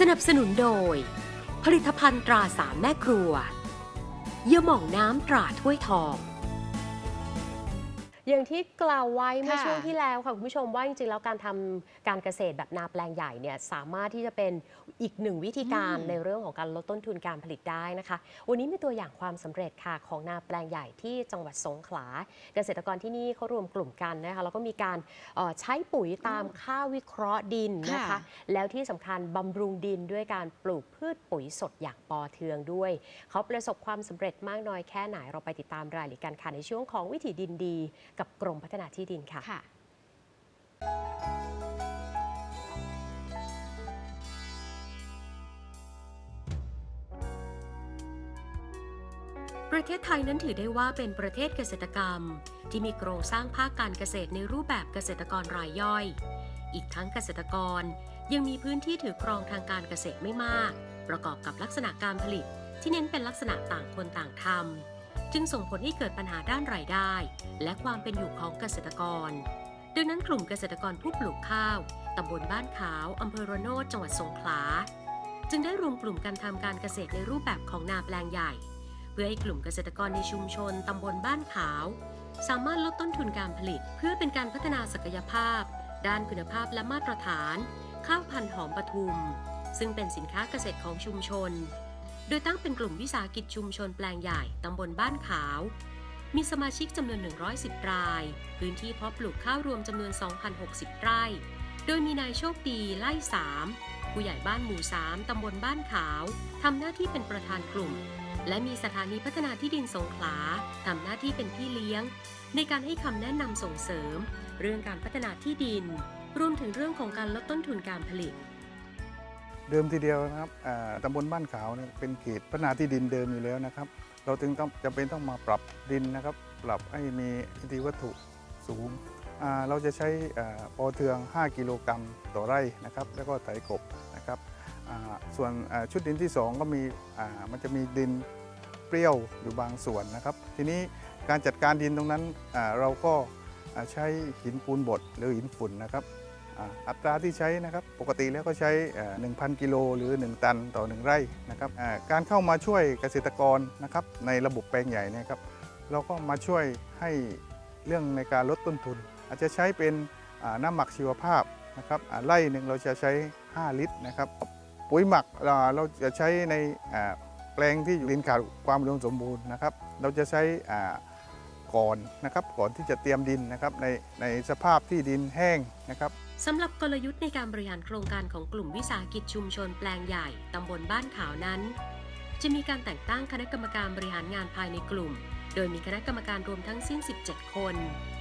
สนับสนุนโดย ผลิตภัณฑ์ตราสามแม่ครัว เยื่อหม่องน้ำตราถ้วยทอง อย่างที่กล่าวไว้เมื่อค่ะช่วงที่แล้วค่ะคุณผู้ชมว่าจริงๆแล้วการทำการเกษตรแบบนาแปลงใหญ่เนี่ยสามารถที่จะเป็นอีกหนึ่งวิธีการในเรื่องของการลดต้นทุนการผลิตได้นะคะ วันนี้มีตัวอย่างความสำเร็จค่ะของนาแปลงใหญ่ที่จังหวัดสงขลา เกษตรกรที่นี่เขารวมกลุ่มกันนะคะแล้วก็มีการเอ่อใช้ปุ๋ยตามค่าวิเคราะห์ดินนะคะค่ะแล้วที่สำคัญบำรุงดินด้วยการปลูกพืชปุ๋ยสดอย่างปอเทืองด้วย เขาประสบความสำเร็จมากน้อยแค่ไหนเราไปติดตามรายละเอียดกันค่ะในช่วงของวิถีดินดีกับกรมพัฒนาที่ดินค่ะค่ะประเทศไทยนั้นถือได้ว่าเป็นประเทศเกษตรกรรม ที่มีโครงสร้างภาคการเกษตรในรูปแบบเกษตรกรรายย่อย อีกทั้งเกษตรกรยังมีพื้นที่ถือครองทางการเกษตรไม่มาก ประกอบกับลักษณะการผลิตที่เน้นเป็นลักษณะต่างคนต่างทำ จึงส่งผลให้เกิดปัญหาด้านรายได้ และความเป็นอยู่ของเกษตรกร ดังนั้นกลุ่มเกษตรกรผู้ปลูกข้าวตำบลบ้านขาวอำเภอระโนดจังหวัดสงขลา จึงได้รวมกลุ่มการทำการเกษตรในรูปแบบของนาแปลงใหญ่ เพื่อให้กลุ่มเกษตรกรในชุมชนตำบลบ้านขาว สามารถลดต้นทุนการผลิต เพื่อเป็นการพัฒนาศักยภาพ ด้านคุณภาพและมาตรฐาน ข้าวพันธุ์หอมปทุม ซึ่งเป็นสินค้าเกษตรของชุมชน โดยตั้งเป็นกลุ่มวิสาหกิจชุมชนแปลงใหญ่ตำบลบ้านขาว มีสมาชิกจำนวน 110 ราย พื้นที่เพาะปลูกข้าวรวมจำนวน 2,060 ไร่ โดยมีนายโชคดีไล่สามผู้ใหญ่บ้านหมู่3ตำบลบ้านขาวทำหน้าที่เป็นประธานกลุ่ม และมีสถานีพัฒนาที่ดินสงขลาทำหน้าที่เป็นพี่เลี้ยง ในการให้คำแนะนำส่งเสริม เรื่องการพัฒนาที่ดิน รวมถึงเรื่องของการลดต้นทุนการผลิต เดิมทีเดียวนะครับตำบลบ้านขาวเนี่ยเป็นเขตพัฒนาที่ดินเดิมอยู่แล้วนะครับ เราถึงต้องจำเป็นต้องมาปรับดินนะครับ ปรับให้มีอิทธิวัตถุสูง เราจะใช้ปอเทือง 5 กิโลกรัมต่อไร่นะครับ แล้วก็ไถกบนะครับ ส่วนชุดดินที่ 2 ก็มีมันจะมีดินเปรี้ยวอยู่บางส่วนนะครับ ทีนี้การจัดการดินตรงนั้นเราก็ใช้หินปูนบดหรือหินฝุ่นนะครับ อัตราที่ใช้นะครับปกติแล้วก็ใช้เอ่อ1,000 กิโลหรือ 1 ตันต่อ 1 ไร่นะครับการเข้ามาช่วยเกษตรกรนะครับในระบบแปลงใหญ่นะครับเราก็มาช่วยให้เรื่องในการลดต้นทุน อาจจะใช้เป็นน้ำหมักชีวภาพนะครับไร่หนึ่งเราจะใช้ 5 ลิตรนะครับปุ๋ยหมักเราจะใช้ในแปลงที่ดินขาดความอุดมสมบูรณ์นะครับ เราจะใช้ก่อนนะครับก่อนที่จะเตรียมดินนะครับในในสภาพที่ดินแห้งนะครับ สำหรับกลยุทธ์ในการบริหารโครงการของกลุ่มวิสาหกิจชุมชนแปลงใหญ่ตำบลบ้านขาวนั้น จะมีการแต่งตั้งคณะกรรมการบริหารงานภายในกลุ่ม โดยมีคณะกรรมการรวมทั้งสิ้น 17 คน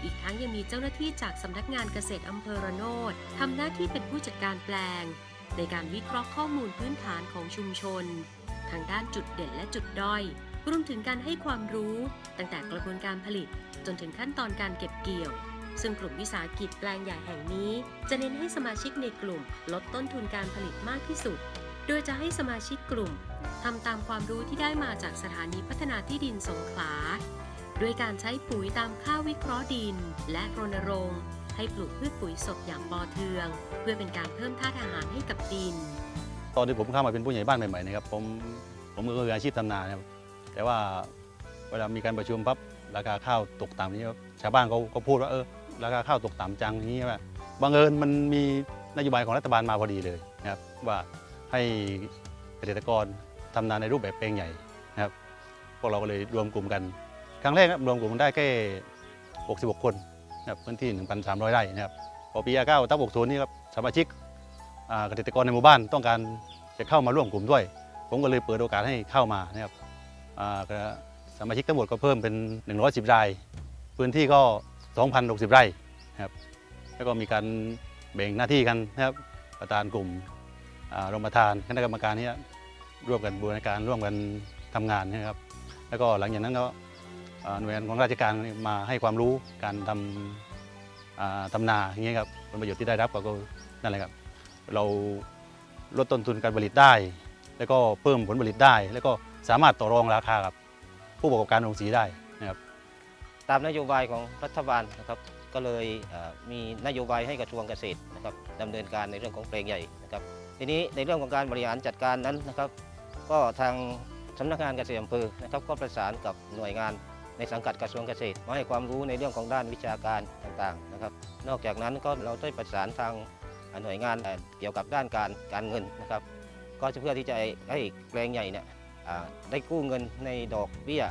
อีกทั้งยังมีเจ้าหน้าที่จากสำนักงานเกษตรอำเภอระโนดทำหน้าที่เป็นผู้จัดการแปลง ในการวิเคราะห์ข้อมูลพื้นฐานของชุมชน ทางด้านจุดเด่นและจุดด้อยรวมถึงการให้ความรู้ ตั้งแต่กระบวนการผลิต จนถึงขั้นตอนการเก็บเกี่ยว ซึ่งกลุ่มวิสาหกิจแปลงใหญ่แห่งนี้ จะเน้นให้สมาชิกในกลุ่มลดต้นทุนการผลิตมากที่สุด โดยจะให้สมาชิกกลุ่มทำตามความรู้ที่ได้มาจากสถานีพัฒนาที่ดินสงขลาด้วยการใช้ปุ๋ยตามค่าวิเคราะห์ดิน และรณรงค์ ให้ปลูกพืชปุ๋ยสดอย่างปอเทือง เพื่อเป็นการเพิ่มธาตุอาหารให้กับดิน ตอนที่ผมเข้ามาเป็นผู้ใหญ่บ้านใหม่ๆนะครับผมผมก็คืออาชีพทำนานะครับแต่ว่าเวลามีการประชุมปั๊บราคาข้าวตกต่ำนี้ครับชาวบ้านเขาก็พูดว่าเออ ราคาข้าวตกต่ำจังอย่างนี้ว่าบังเอิญมันมีนโยบายของรัฐบาลมาพอดีเลยนะครับว่าให้เกษตรกรทำนาในรูปแบบแปลงใหญ่นะครับพวกเราก็เลยรวมกลุ่มกัน ครั้งแรกนะรวมกลุ่มได้แค่ 66 คนนะครับพื้นที่ 1,300 ไร่นะครับพอปี59ตั้ง60นี่ครับสมาชิกเกษตรกรในหมู่บ้านต้องการจะเข้ามาร่วมกลุ่มด้วย ผมก็เลยเปิดโอกาสให้เข้ามานะครับสมาชิกทั้งหมดก็เพิ่มเป็น 110 ราย พื้นที่ก็ 2,060 ไร่นะครับแล้วก็มีการแบ่งหน้าที่กันนะครับประธานกลุ่มรองประธานคณะกรรมการนี่ร่วมกันบูรณาการร่วมกันทำงานนะครับ แล้วก็หลังจากนั้นก็หน่วยงานของราชการมาให้ความรู้การทำทำนาอย่างเงี้ยครับผลประโยชน์ที่ได้รับก็นั่นแหละครับ เราลดต้นทุนการผลิตได้ แล้วก็เพิ่มผลผลิตได้ แล้วก็สามารถต่อรองราคากับผู้ประกอบการโรงสีได้ ตามนโยบายของรัฐบาลนะครับ ก็เลยมีนโยบายให้กระทรวงเกษตรนะครับดำเนินการในเรื่องของแปลงใหญ่นะครับ ทีนี้ในเรื่องของการบริหารจัดการนั้นนะครับ ก็ทางสำนักงานเกษตรอำเภอนะครับ ก็ประสานกับหน่วยงานในสังกัดกระทรวงเกษตรมาให้ความรู้ในเรื่องของด้านวิชาการต่างๆนะครับ นอกจากนั้นก็เราได้ประสานทางหน่วยงานเกี่ยวกับด้านการการเงินนะครับ ก็จะเพื่อที่จะให้แปลงใหญ่เนี่ยได้กู้เงินในดอกเบี้ย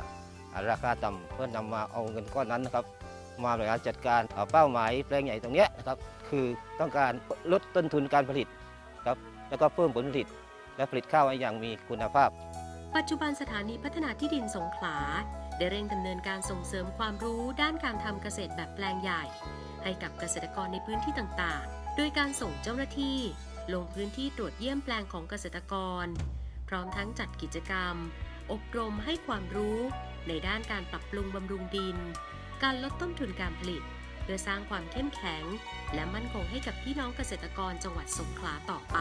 ราคาต่ำเพื่อนำมาเอาเงินก้อนนั้นนะครับ มาบริหารจัดการเป้าหมายแปลงใหญ่ตรงนี้นะครับคือต้องการลดต้นทุนการผลิตครับแล้วก็เพิ่มผลผลิต และผลิตข้าวอย่างมีคุณภาพ ปัจจุบันสถานีพัฒนาที่ดินสงขลา ได้เร่งดำเนินการส่งเสริมความรู้ด้านการทำเกษตรแบบแปลงใหญ่ ให้กับเกษตรกรในพื้นที่ต่างๆ โดยการส่งเจ้าหน้าที่ ลงพื้นที่ตรวจเยี่ยมแปลงของเกษตรกร พร้อมทั้งจัดกิจกรรม อบรมให้ความรู้ ในด้านการปรับปรุงบำรุงดิน การลดต้นทุนการผลิตเพื่อสร้างความเข้มแข็ง และมั่นคงให้กับพี่น้องเกษตรกรจังหวัดสงขลาต่อไป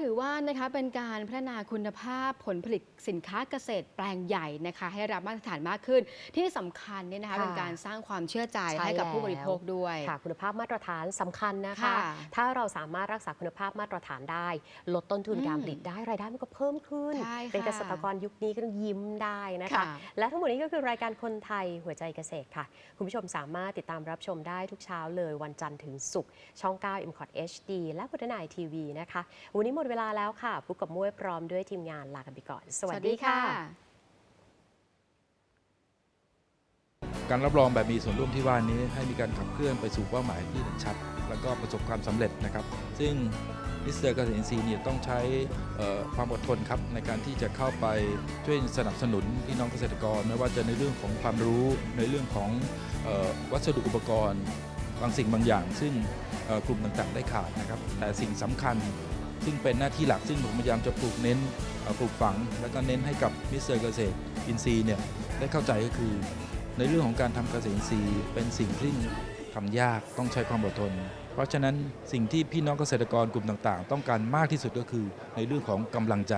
ถือว่านะคะเป็นการพัฒนาคุณภาพผลผลิตสินค้าเกษตรแปลงใหญ่นะคะให้รับมาตรฐานมากขึ้น ที่สำคัญเนี่ยนะคะค่ะเป็นการสร้างความเชื่อใจใช่ให้กับผู้แล้วบริโภคด้วยค่ะคุณภาพมาตรฐานสำคัญนะคะค่ะถ้าเราสามารถรักษาคุณภาพมาตรฐานได้ ลดต้นทุนอืมการผลิตได้รายได้มันก็เพิ่มขึ้นใช่ค่ะเป็นเกษตรกรยุคนี้ก็ต้องยิ้มได้นะคะค่ะและทั้งหมดนี้ก็คือรายการคนไทยหัวใจเกษตรค่ะ คุณผู้ชมสามารถติดตามรับชมได้ทุกเช้าเลยวันจันทร์ถึงศุกร์ช่อง 9 m c o t HD และพุทธนายทีวีนะคะวันนี้หมดเวลาแล้วค่ะพุกกับมุ้ยพร้อมด้วยทีมงานลากันไปก่อน สวัสดีค่ะ การรับรองแบบมีส่วนร่วมที่ว่านี้ให้มีการขับเคลื่อนไปสู่เป้าหมายที่เห็นชัด แล้วก็ประสบความสำเร็จนะครับ ซึ่งมิสเตอร์เกษตรอินทรีย์เนี่ยต้องใช้เอ่อความอดทนครับในการที่จะเข้าไปช่วยสนับสนุนพี่น้องเกษตรกร ไม่ว่าจะในเรื่องของความรู้ในเรื่องของเอ่อวัสดุอุปกรณ์ บางสิ่งบางอย่าง ซึ่งเอ่อกลุ่มต่างๆได้ขาดนะครับ แต่สิ่งสำคัญ ซึ่งเป็นหน้าที่หลักซึ่งผมพยายามจะปลูกเน้นปลูกฝัง แล้วก็เน้นให้กับมิสเตอร์เกษตรอินทรีย์เนี่ยได้เข้าใจก็คือ ในเรื่องของการทำเกษตรอินทรีย์เป็นสิ่งที่ทำยากต้องใช้ความอดทน เพราะฉะนั้นสิ่งที่พี่น้องเกษตรกรกลุ่มต่างๆ ต้องการมากที่สุดก็คือในเรื่องของกำลังใจ